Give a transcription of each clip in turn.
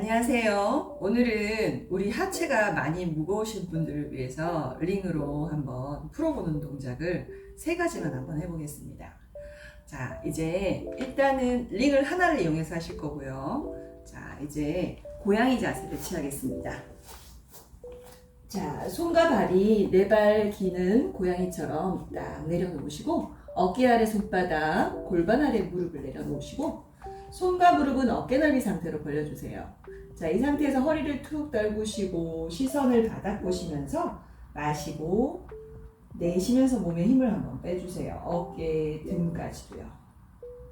안녕하세요. 오늘은 우리 하체가 많이 무거우신 분들을 위해서 링으로 한번 풀어보는 동작을 세 가지만 한번 해보겠습니다. 자, 이제 일단은 링을 하나를 이용해서 하실 거고요. 자, 이제 고양이 자세를 취하겠습니다. 자, 손과 발이 네 발 기는 고양이처럼 딱 내려놓으시고 어깨 아래 손바닥, 골반 아래 무릎을 내려놓으시고 손과 무릎은 어깨 넓이 상태로 벌려주세요. 자, 이 상태에서 허리를 툭 떨구시고 시선을 바닥 보시면서 마시고 내쉬면서 몸에 힘을 한번 빼주세요. 어깨, 등까지도요.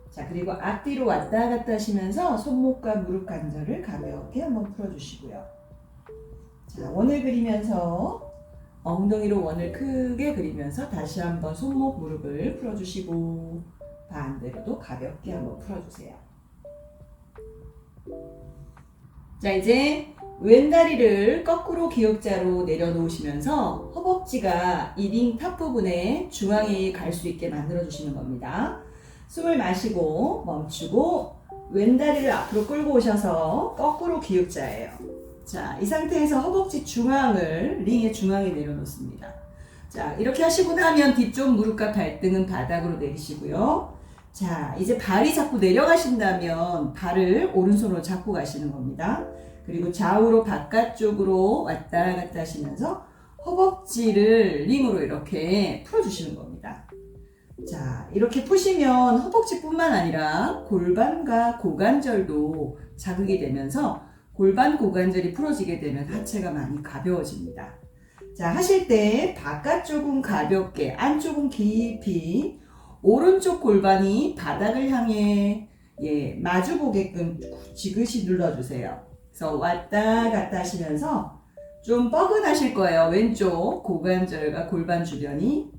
자, 그리고 앞뒤로 왔다 갔다 하시면서 손목과 무릎 관절을 가볍게 한번 풀어주시고요. 자, 원을 그리면서 엉덩이로 원을 크게 그리면서 다시 한번 손목, 무릎을 풀어주시고 반대로도 가볍게 한번 풀어주세요. 자, 이제 왼다리를 거꾸로 기역자로 내려놓으시면서 허벅지가 이링탑 부분에 중앙에 갈 수 있게 만들어 주시는 겁니다. 숨을 마시고 멈추고 왼다리를 앞으로 끌고 오셔서 거꾸로 기역자예요. 자, 이 상태에서 허벅지 중앙을 링의 중앙에 내려놓습니다. 자, 이렇게 하시고 나면 뒤쪽 무릎과 발등은 바닥으로 내리시고요. 자, 이제 발이 자꾸 내려가신다면 발을 오른손으로 잡고 가시는 겁니다. 그리고 좌우로 바깥쪽으로 왔다 갔다 하시면서 허벅지를 링으로 이렇게 풀어주시는 겁니다. 자, 이렇게 푸시면 허벅지뿐만 아니라 골반과 고관절도 자극이 되면서 골반 고관절이 풀어지게 되면 하체가 많이 가벼워집니다. 자, 하실 때 바깥쪽은 가볍게, 안쪽은 깊이, 오른쪽 골반이 바닥을 향해 예, 마주 보게끔 지그시 눌러주세요. 그래서 왔다 갔다 하시면서 좀 뻐근하실 거예요. 왼쪽 고관절과 골반 주변이.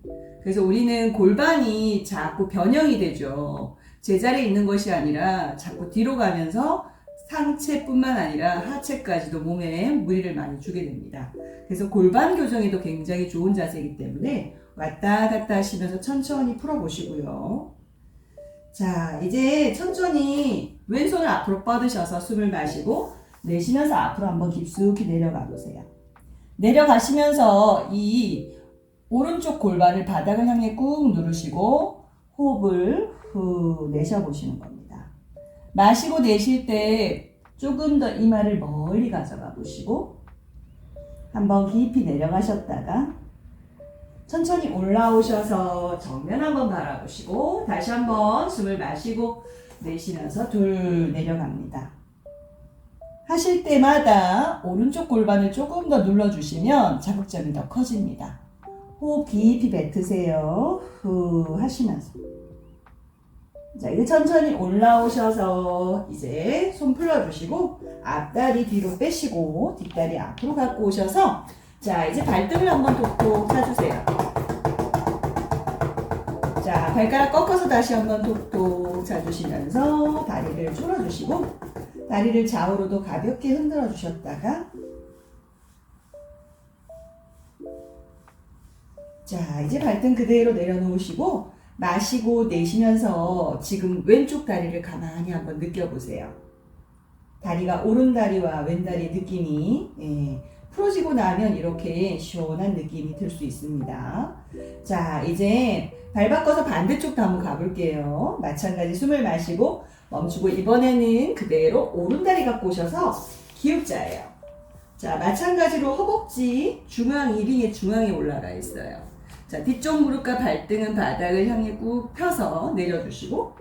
그래서 우리는 골반이 자꾸 변형이 되죠. 제자리에 있는 것이 아니라 자꾸 뒤로 가면서 상체뿐만 아니라 하체까지도 몸에 무리를 많이 주게 됩니다. 그래서 골반 교정에도 굉장히 좋은 자세이기 때문에 왔다 갔다 하시면서 천천히 풀어보시고요. 자, 이제 천천히 왼손을 앞으로 뻗으셔서 숨을 마시고 내쉬면서 앞으로 한번 깊숙이 내려가 보세요. 내려가시면서 이 오른쪽 골반을 바닥을 향해 꾹 누르시고 호흡을 후 내쉬어보시는 겁니다. 마시고 내쉴 때 조금 더 이마를 멀리 가져가 보시고 한번 깊이 내려가셨다가 천천히 올라오셔서 정면 한번 바라보시고 다시 한번 숨을 마시고 내쉬면서 둘 내려갑니다. 하실 때마다 오른쪽 골반을 조금 더 눌러주시면 자극점이 더 커집니다. 호흡 깊이 뱉으세요. 후 하시면서. 자, 이제 천천히 올라오셔서 이제 손 풀어주시고 앞다리 뒤로 빼시고 뒷다리 앞으로 갖고 오셔서 자, 이제 발등을 한번 톡톡 차주세요. 자, 발가락 꺾어서 다시 한번 톡톡 차주시면서 다리를 풀어주시고 다리를 좌우로도 가볍게 흔들어 주셨다가 자, 이제 발등 그대로 내려놓으시고 마시고 내쉬면서 지금 왼쪽 다리를 가만히 한번 느껴보세요. 다리가 오른 다리와 왼 다리 느낌이 예, 풀어지고 나면 이렇게 시원한 느낌이 들 수 있습니다. 자, 이제 발 바꿔서 반대쪽도 한번 가볼게요. 마찬가지 숨을 마시고 멈추고 이번에는 그대로 오른다리 갖고 오셔서 기읍자예요. 자, 마찬가지로 허벅지 중앙 1링의 중앙에 올라가 있어요. 자, 뒤쪽 무릎과 발등은 바닥을 향해 꾹 펴서 내려주시고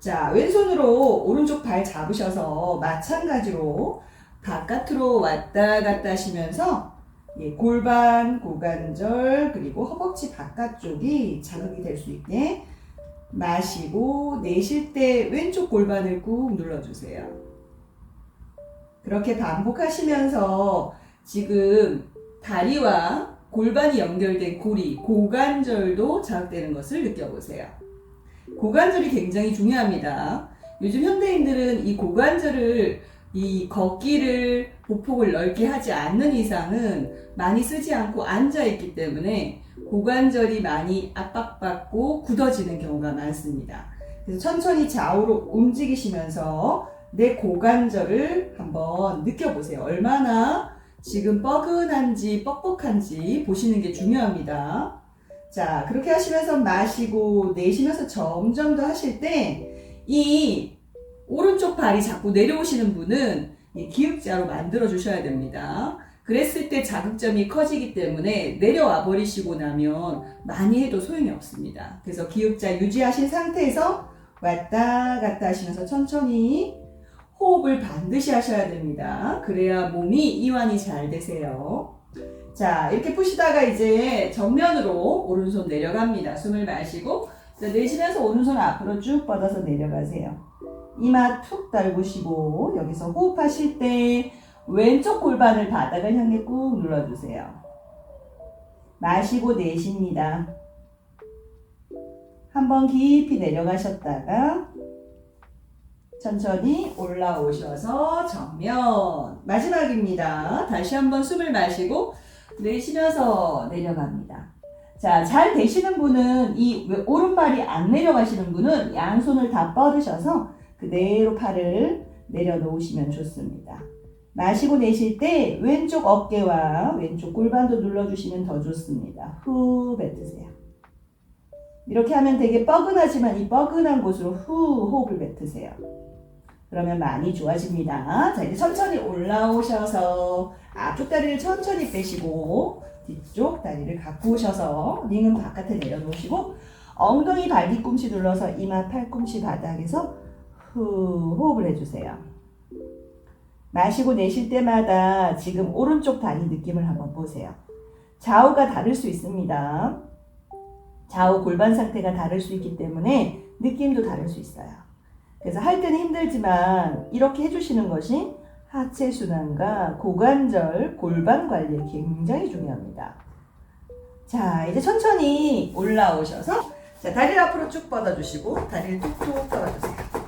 자, 왼손으로 오른쪽 발 잡으셔서 마찬가지로 바깥으로 왔다 갔다 하시면서 예, 골반, 고관절, 그리고 허벅지 바깥쪽이 자극이 될 수 있게 마시고 내쉴 때 왼쪽 골반을 꾹 눌러주세요. 그렇게 반복하시면서 지금 다리와 골반이 연결된 고리, 고관절도 자극되는 것을 느껴보세요. 고관절이 굉장히 중요합니다. 요즘 현대인들은 이 고관절을 이 걷기를 보폭을 넓게 하지 않는 이상은 많이 쓰지 않고 앉아 있기 때문에 고관절이 많이 압박받고 굳어지는 경우가 많습니다. 그래서 천천히 좌우로 움직이시면서 내 고관절을 한번 느껴보세요. 얼마나 지금 뻐근한지 뻑뻑한지 보시는 게 중요합니다. 자, 그렇게 하시면서 마시고 내쉬면서 점점 더 하실 때 이 오른쪽 발이 자꾸 내려오시는 분은 이 기역자로 만들어 주셔야 됩니다. 그랬을 때 자극점이 커지기 때문에 내려와 버리시고 나면 많이 해도 소용이 없습니다. 그래서 기역자 유지하신 상태에서 왔다 갔다 하시면서 천천히 호흡을 반드시 하셔야 됩니다. 그래야 몸이 이완이 잘 되세요. 자, 이렇게 푸시다가 이제 정면으로 오른손 내려갑니다. 숨을 마시고 자, 내쉬면서 오른손 앞으로 쭉 뻗어서 내려가세요. 이마 툭 달구시고 여기서 호흡하실 때 왼쪽 골반을 바닥을 향해 꾹 눌러주세요. 마시고 내쉽니다. 한번 깊이 내려가셨다가 천천히 올라오셔서 정면 마지막입니다. 다시 한번 숨을 마시고 내쉬면서 내려갑니다. 자, 잘 되시는 분은 이 왼- 오른발이 안 내려가시는 분은 양손을 다 뻗으셔서 그대로 팔을 내려놓으시면 좋습니다. 마시고 내쉴 때 왼쪽 어깨와 왼쪽 골반도 눌러주시면 더 좋습니다. 후 뱉으세요. 이렇게 하면 되게 뻐근하지만 이 뻐근한 곳으로 후 호흡을 뱉으세요. 그러면 많이 좋아집니다. 자, 이제 천천히 올라오셔서 앞쪽 다리를 천천히 빼시고 뒤쪽 다리를 갖고 오셔서 링은 바깥에 내려놓으시고 엉덩이 발 뒤꿈치 눌러서 이마 팔꿈치 바닥에서 후 호흡을 해주세요. 마시고 내쉴 때마다 지금 오른쪽 다리 느낌을 한번 보세요. 좌우가 다를 수 있습니다. 좌우 골반 상태가 다를 수 있기 때문에 느낌도 다를 수 있어요. 그래서 할 때는 힘들지만 이렇게 해주시는 것이 하체 순환과 고관절, 골반 관리에 굉장히 중요합니다. 자, 이제 천천히 올라오셔서 자, 다리를 앞으로 쭉 뻗어주시고 다리를 툭툭 떨어주세요.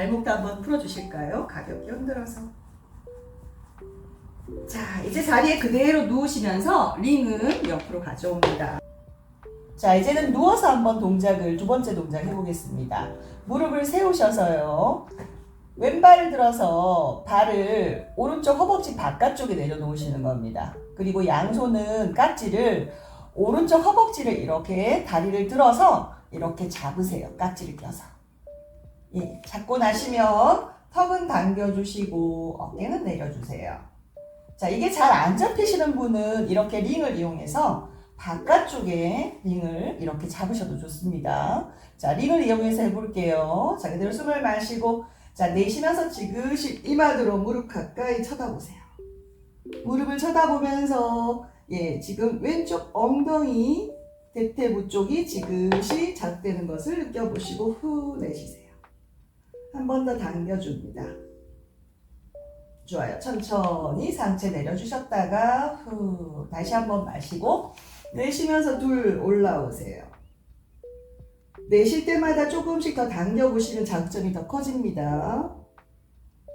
자, 발목도 한번 풀어주실까요? 가볍게 흔들어서. 자, 이제 자리에 그대로 누우시면서 링은 옆으로 가져옵니다. 자, 이제는 누워서 한번 동작을 두 번째 동작 해보겠습니다. 무릎을 세우셔서요. 왼발을 들어서 발을 오른쪽 허벅지 바깥쪽에 내려놓으시는 겁니다. 그리고 양손은 깍지를 오른쪽 허벅지를 이렇게 다리를 들어서 이렇게 잡으세요. 깍지를 껴서. 예, 잡고 나시면 턱은 당겨주시고 어깨는 내려주세요. 자, 이게 잘 안 잡히시는 분은 이렇게 링을 이용해서 바깥쪽에 링을 이렇게 잡으셔도 좋습니다. 자, 링을 이용해서 해볼게요. 자, 그대로 숨을 마시고 자, 내쉬면서 지그시 이마드로 무릎 가까이 쳐다보세요. 무릎을 쳐다보면서 예, 지금 왼쪽 엉덩이 대퇴부 쪽이 지그시 작되는 것을 느껴보시고 후 내쉬세요. 한 번 더 당겨줍니다. 좋아요. 천천히 상체 내려주셨다가 후 다시 한 번 마시고 내쉬면서 둘 올라오세요. 내쉴 때마다 조금씩 더 당겨보시면 자극점이 더 커집니다.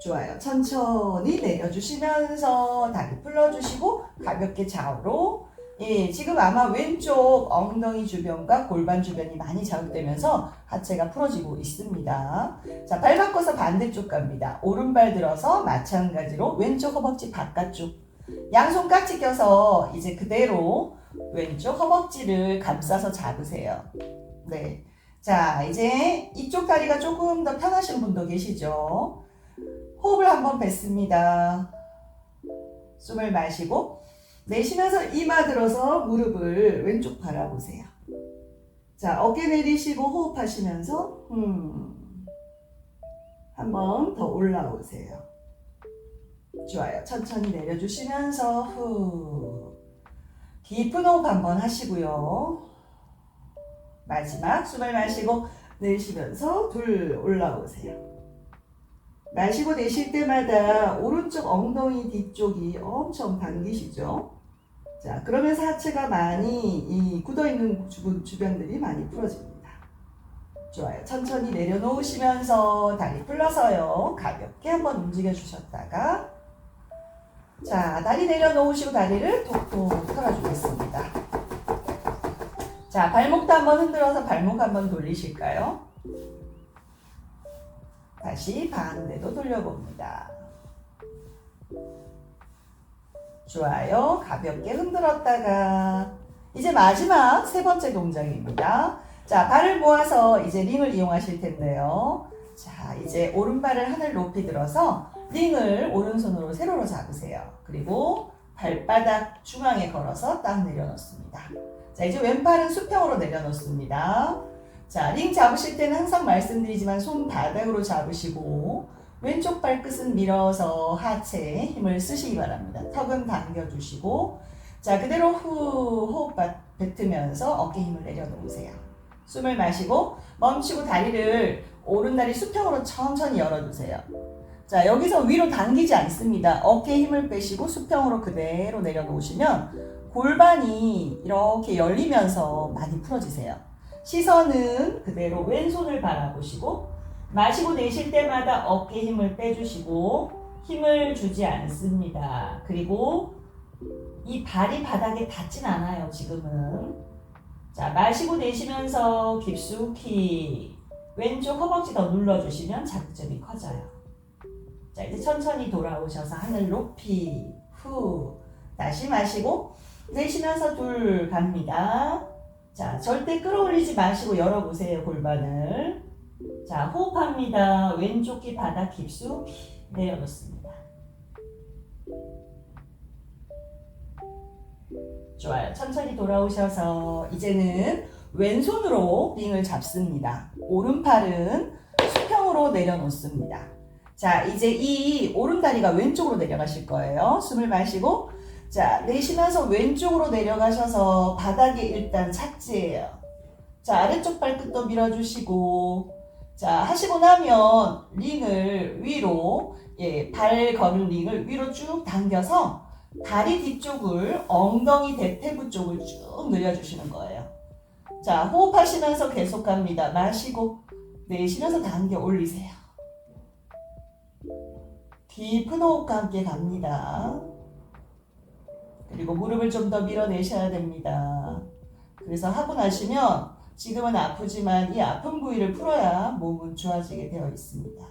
좋아요. 천천히 내려주시면서 다리 풀어주시고 가볍게 좌우로 예, 지금 아마 왼쪽 엉덩이 주변과 골반 주변이 많이 자극되면서 하체가 풀어지고 있습니다. 자, 발 바꿔서 반대쪽 갑니다. 오른발 들어서 마찬가지로 왼쪽 허벅지 바깥쪽. 양손 깍지 껴서 이제 그대로 왼쪽 허벅지를 감싸서 잡으세요. 네. 자, 이제 이쪽 다리가 조금 더 편하신 분도 계시죠? 호흡을 한번 뱉습니다. 숨을 마시고 내쉬면서 이마 들어서 무릎을 왼쪽 바라보세요. 자, 어깨 내리시고 호흡하시면서 음. 한번 더 올라오세요. 좋아요. 천천히 내려주시면서 후. 깊은 호흡 한번 하시고요. 마지막 숨을 마시고 내쉬면서 둘 올라오세요. 마시고 내쉴 때마다 오른쪽 엉덩이 뒤쪽이 엄청 당기시죠? 자, 그러면서 하체가 많이 이 굳어있는 주변, 주변들이 많이 풀어집니다. 좋아요. 천천히 내려놓으시면서 다리 풀러서요. 가볍게 한번 움직여 주셨다가 자, 다리 내려놓으시고 다리를 톡톡 털어주겠습니다. 자, 발목도 한번 흔들어서 발목 한번 돌리실까요? 다시 반대도 돌려봅니다. 좋아요. 가볍게 흔들었다가 이제 마지막 세 번째 동작입니다. 자, 발을 모아서 이제 링을 이용하실 텐데요. 자, 이제 오른발을 하늘 높이 들어서 링을 오른손으로 세로로 잡으세요. 그리고 발바닥 중앙에 걸어서 딱 내려놓습니다. 자, 이제 왼팔은 수평으로 내려놓습니다. 자, 링 잡으실 때는 항상 말씀드리지만 손바닥으로 잡으시고 왼쪽 발끝은 밀어서 하체에 힘을 쓰시기 바랍니다. 턱은 당겨주시고 자, 그대로 후 호흡 바- 뱉으면서 어깨 힘을 내려놓으세요. 숨을 마시고 멈추고 다리를 오른 다리 수평으로 천천히 열어주세요. 자, 여기서 위로 당기지 않습니다. 어깨 힘을 빼시고 수평으로 그대로 내려놓으시면 골반이 이렇게 열리면서 많이 풀어지세요. 시선은 그대로 왼손을 바라보시고 마시고 내쉴 때마다 어깨 힘을 빼주시고 힘을 주지 않습니다. 그리고 이 발이 바닥에 닿진 않아요, 지금은. 자, 마시고 내쉬면서 깊숙이 왼쪽 허벅지 더 눌러주시면 자극점이 커져요. 자, 이제 천천히 돌아오셔서 하늘 높이, 후. 다시 마시고, 내쉬면서 둘 갑니다. 자, 절대 끌어올리지 마시고 열어보세요, 골반을. 자, 호흡합니다. 왼쪽 귀 바닥 깊숙이 내려놓습니다. 좋아요. 천천히 돌아오셔서 이제는 왼손으로 링을 잡습니다. 오른팔은 수평으로 내려놓습니다. 자, 이제 이 오른다리가 왼쪽으로 내려가실 거예요. 숨을 마시고, 자, 내쉬면서 왼쪽으로 내려가셔서 바닥에 일단 착지해요. 자, 아래쪽 발끝도 밀어주시고, 자, 하시고 나면 링을 위로, 예, 발 거는 링을 위로 쭉 당겨서 다리 뒤쪽을 엉덩이 대퇴부 쪽을 쭉 늘려주시는 거예요. 자, 호흡하시면서 계속 갑니다. 마시고, 내쉬면서 당겨 올리세요. 깊은 호흡과 함께 갑니다. 그리고 무릎을 좀 더 밀어내셔야 됩니다. 그래서 하고 나시면 지금은 아프지만 이 아픈 부위를 풀어야 몸은 좋아지게 되어 있습니다.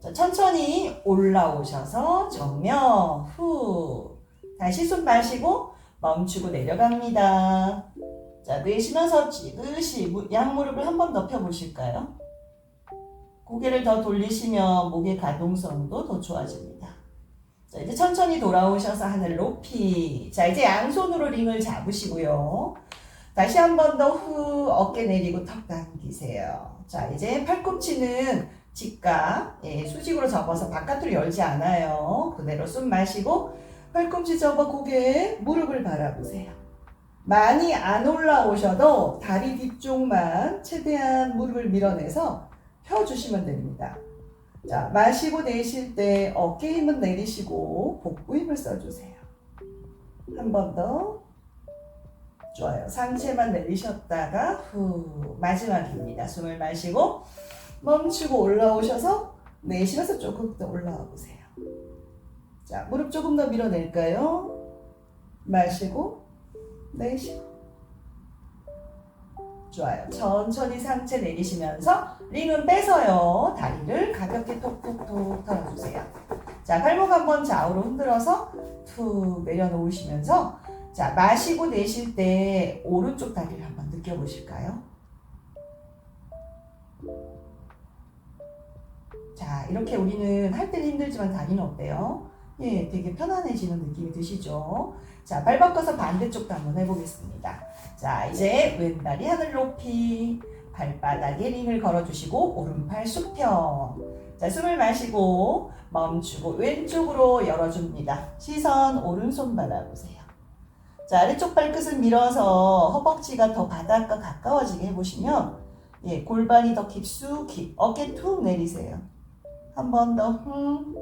자, 천천히 올라오셔서 정면 후 다시 숨 마시고 멈추고 내려갑니다. 자, 내쉬면서 지그시 무- 양무릎을 한번더 펴보실까요? 고개를 더 돌리시면 목의 가동성도 더 좋아집니다. 자, 이제 천천히 돌아오셔서 하늘 높이. 자, 이제 양손으로 링을 잡으시고요. 다시 한 번 더 후 어깨 내리고 턱 당기세요. 자, 이제 팔꿈치는 직각, 예, 수직으로 접어서 바깥으로 열지 않아요. 그대로 숨 마시고 팔꿈치 접어 고개, 무릎을 바라보세요. 많이 안 올라오셔도 다리 뒤쪽만 최대한 무릎을 밀어내서 펴주시면 됩니다. 자, 마시고 내쉴 때 어깨 힘은 내리시고 복부 힘을 써주세요. 한 번 더. 좋아요. 상체만 내리셨다가 후 마지막입니다. 숨을 마시고 멈추고 올라오셔서 내쉬면서 조금 더 올라와 보세요. 자, 무릎 조금 더 밀어낼까요? 마시고 내쉬고 좋아요. 천천히 상체 내리시면서 링은 빼서요. 다리를 가볍게 톡톡톡 털어주세요. 자, 발목 한번 좌우로 흔들어서 툭 내려놓으시면서 자, 마시고 내쉴 때 오른쪽 다리를 한번 느껴보실까요? 자, 이렇게 우리는 할 때는 힘들지만 다리는 어때요? 예, 되게 편안해지는 느낌이 드시죠? 자, 발 바꿔서 반대쪽도 한번 해보겠습니다. 자, 이제 왼다리 하늘 높이, 발바닥에 링을 걸어주시고, 오른팔 수평. 자, 숨을 마시고, 멈추고, 왼쪽으로 열어줍니다. 시선 오른손 바라보세요. 자, 아래쪽 발끝은 밀어서 허벅지가 더 바닥과 가까워지게 해보시면, 예, 골반이 더 깊숙이, 어깨 툭 내리세요. 한 번 더, 흠.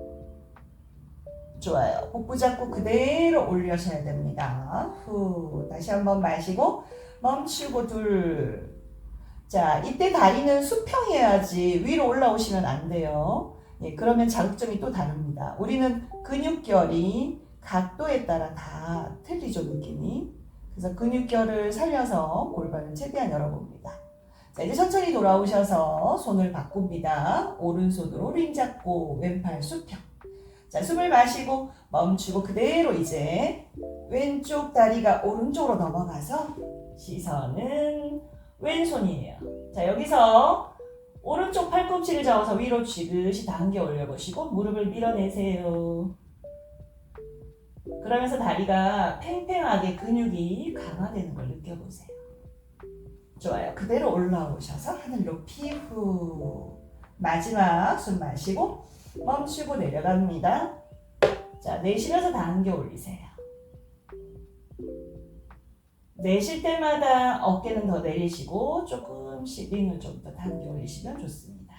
좋아요. 복부 잡고 그대로 올려셔야 됩니다. 후. 다시 한 번 마시고, 멈추고 둘. 자, 이때 다리는 수평해야지 위로 올라오시면 안 돼요. 예, 그러면 자극점이 또 다릅니다. 우리는 근육결이 각도에 따라 다 틀리죠, 느낌이. 그래서 근육결을 살려서 골반을 최대한 열어봅니다. 자, 이제 천천히 돌아오셔서 손을 바꿉니다. 오른손으로 링 잡고 왼팔 수평. 자, 숨을 마시고 멈추고 그대로 이제 왼쪽 다리가 오른쪽으로 넘어가서 시선은 왼손이에요. 자, 여기서 오른쪽 팔꿈치를 잡아서 위로 쥐듯이 당겨 올려보시고 무릎을 밀어내세요. 그러면서 다리가 팽팽하게 근육이 강화되는 걸 느껴보세요. 좋아요. 그대로 올라오셔서 하늘 높이 후. 마지막 숨 마시고 멈추고 내려갑니다. 자, 내쉬면서 당겨 올리세요. 내쉴 때마다 어깨는 더 내리시고 조금씩 링을 좀 더 당겨 올리시면 좋습니다.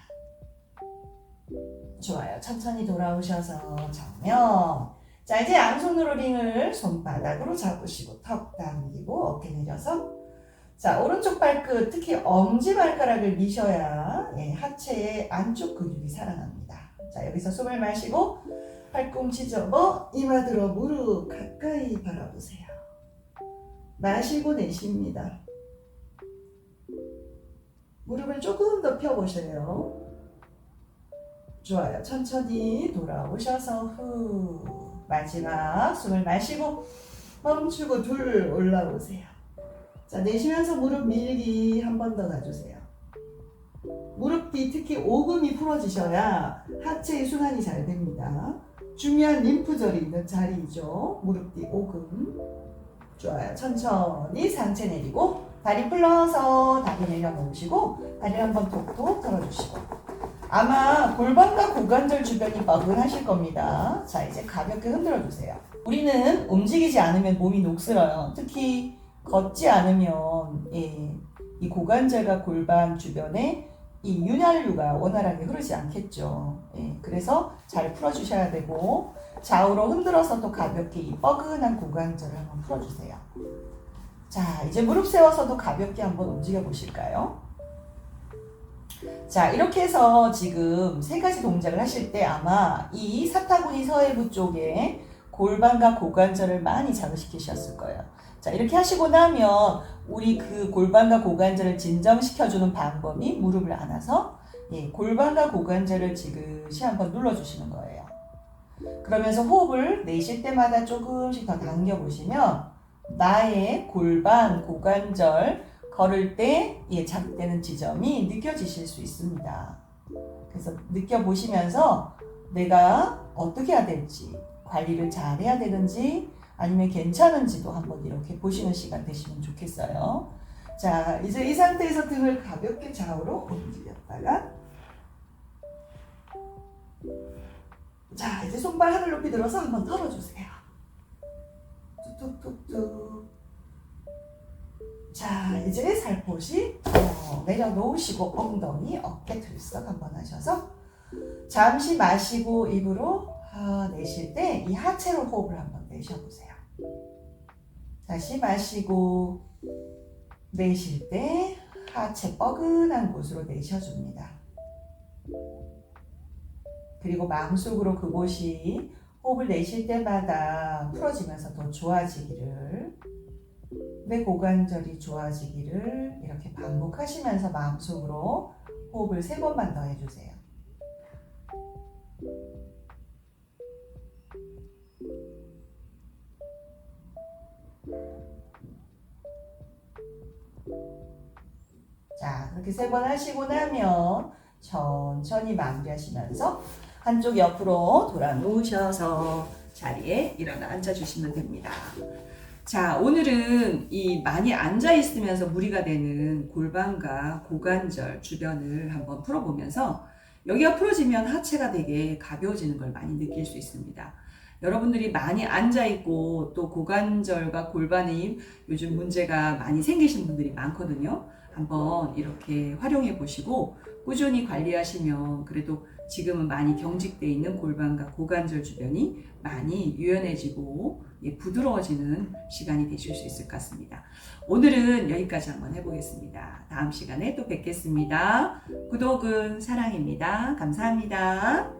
좋아요. 천천히 돌아오셔서 정면. 자, 이제 양손으로 링을 손바닥으로 잡으시고 턱 당기고 어깨 내려서 자, 오른쪽 발끝, 특히 엄지발가락을 미셔야 예, 하체의 안쪽 근육이 살아납니다. 자, 여기서 숨을 마시고 팔꿈치 접어 이마 들어 무릎 가까이 바라보세요. 마시고 내쉽니다. 무릎을 조금 더 펴보세요. 좋아요. 천천히 돌아오셔서 후 마지막 숨을 마시고 멈추고 둘 올라오세요. 자, 내쉬면서 무릎 밀기 한 번 더 가주세요. 무릎 뒤 특히 오금이 풀어지셔야 하체의 순환이 잘 됩니다. 중요한 림프절이 있는 자리이죠. 무릎 뒤 오금. 좋아요. 천천히 상체 내리고 다리 풀러서 다리 내려놓으시고 다리 한번 톡톡 들어주시고 아마 골반과 고관절 주변이 뻐근하실 겁니다. 자, 이제 가볍게 흔들어 주세요. 우리는 움직이지 않으면 몸이 녹슬어요. 특히 걷지 않으면 예, 이 고관절과 골반 주변에 이 윤활유가 원활하게 흐르지 않겠죠. 예, 그래서 잘 풀어주셔야 되고 좌우로 흔들어서 또 가볍게 이 뻐근한 고관절을 한번 풀어주세요. 자, 이제 무릎 세워서도 가볍게 한번 움직여 보실까요? 자, 이렇게 해서 지금 세 가지 동작을 하실 때 아마 이 사타구니 서해부 쪽에 골반과 고관절을 많이 자극시키셨을 거예요. 자, 이렇게 하시고 나면 우리 그 골반과 고관절을 진정시켜주는 방법이 무릎을 안아서 예, 골반과 고관절을 지그시 한번 눌러주시는 거예요. 그러면서 호흡을 내쉴 때마다 조금씩 더 당겨보시면 나의 골반, 고관절 걸을 때 예, 자극되는 지점이 느껴지실 수 있습니다. 그래서 느껴보시면서 내가 어떻게 해야 될지, 관리를 잘 해야 되는지, 아니면 괜찮은지도 한번 이렇게 보시는 시간 되시면 좋겠어요. 자, 이제 이 상태에서 등을 가볍게 좌우로 움직였다가 자, 이제 손발 하늘 높이 들어서 한번 털어주세요. 툭툭툭툭. 자, 이제 살포시 어, 내려놓으시고 엉덩이, 어깨 들썩 한번 하셔서 잠시 마시고 입으로 아, 내쉴 때 이 하체로 호흡을 한번 내셔보세요. 다시 마시고 내쉴 때 하체 뻐근한 곳으로 내셔줍니다. 그리고 마음속으로 그곳이 호흡을 내쉴 때마다 풀어지면서 더 좋아지기를 내 고관절이 좋아지기를 이렇게 반복하시면서 마음속으로 호흡을 세 번만 더 해주세요. 자, 그렇게 세 번 하시고 나면 천천히 마무리하시면서 한쪽 옆으로 돌아 누우셔서 자리에 일어나 앉아 주시면 됩니다. 자, 오늘은 이 많이 앉아 있으면서 무리가 되는 골반과 고관절 주변을 한번 풀어보면서 여기가 풀어지면 하체가 되게 가벼워지는 걸 많이 느낄 수 있습니다. 여러분들이 많이 앉아 있고 또 고관절과 골반에 요즘 문제가 많이 생기신 분들이 많거든요. 한번 이렇게 활용해 보시고 꾸준히 관리하시면 그래도 지금은 많이 경직돼 있는 골반과 고관절 주변이 많이 유연해지고 예, 부드러워지는 시간이 되실 수 있을 것 같습니다. 오늘은 여기까지 한번 해보겠습니다. 다음 시간에 또 뵙겠습니다. 구독은 사랑입니다. 감사합니다.